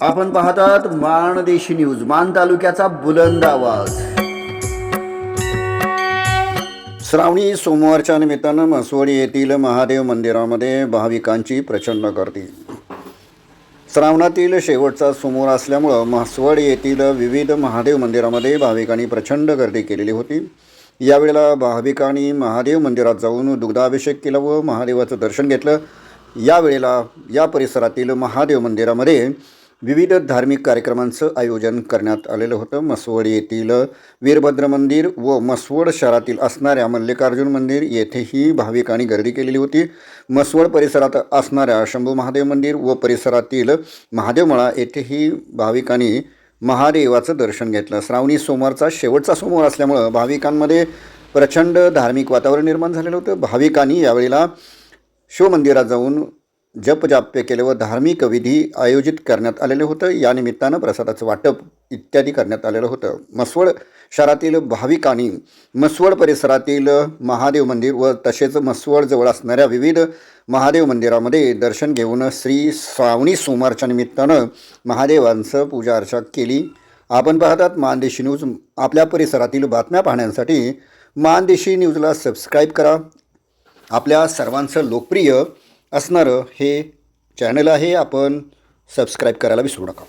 आपण पाहतात माणदेशी न्यूज मान तालुक्याचा बुलंद आवाज. श्रावणी सोमवारच्या निमित्तानं म्हसवडी येथील महादेव मंदिरामध्ये भाविकांची प्रचंड गर्दी. श्रावणातील शेवटचा सोमवार असल्यामुळं म्हसवड येथील विविध महादेव मंदिरामध्ये भाविकांनी प्रचंड गर्दी केलेली होती. यावेळेला भाविकांनी महादेव मंदिरात जाऊन दुग्धाभिषेक केला व महादेवाचं दर्शन घेतलं. यावेळेला या परिसरातील महादेव मंदिरामध्ये विविध धार्मिक कार्यक्रमांचं आयोजन करण्यात आलेलं होतं. मसवड येथील वीरभद्र मंदिर व मसवड शहरातील असणाऱ्या मल्लिकार्जुन मंदिर येथेही भाविकांनी गर्दी केलेली होती. मसवड परिसरात असणाऱ्या शंभू महादेव मंदिर व परिसरातील महादेवमळा येथेही भाविकांनी महादेवाचं दर्शन घेतलं. श्रावणी सोमवारचा शेवटचा सोमवार असल्यामुळं भाविकांमध्ये प्रचंड धार्मिक वातावरण निर्माण झालेलं होतं. भाविकांनी यावेळेला शिवमंदिरात जाऊन जपजाप्य केले व धार्मिक विधी आयोजित करण्यात आलेले होतं. या निमित्तानं प्रसादाचं वाटप इत्यादी करण्यात आलेलं होतं. मसवड शहरातील भाविकांनी मसवड परिसरातील महादेव मंदिर व तसेच मसवडजवळ असणाऱ्या विविध महादेव मंदिरामध्ये दर्शन घेऊन श्री श्रावणी सोमवारच्या निमित्तानं महादेवांचं पूजा अर्चा केली. आपण पाहतात मानदेशी न्यूज. आपल्या परिसरातील बातम्या पाहण्यासाठी मानदेशी न्यूजला सबस्क्राईब करा. आपल्या सर्वांचं लोकप्रिय असणारं हे चॅनल आहे. आपण सबस्क्राईब करायला विसरू नका.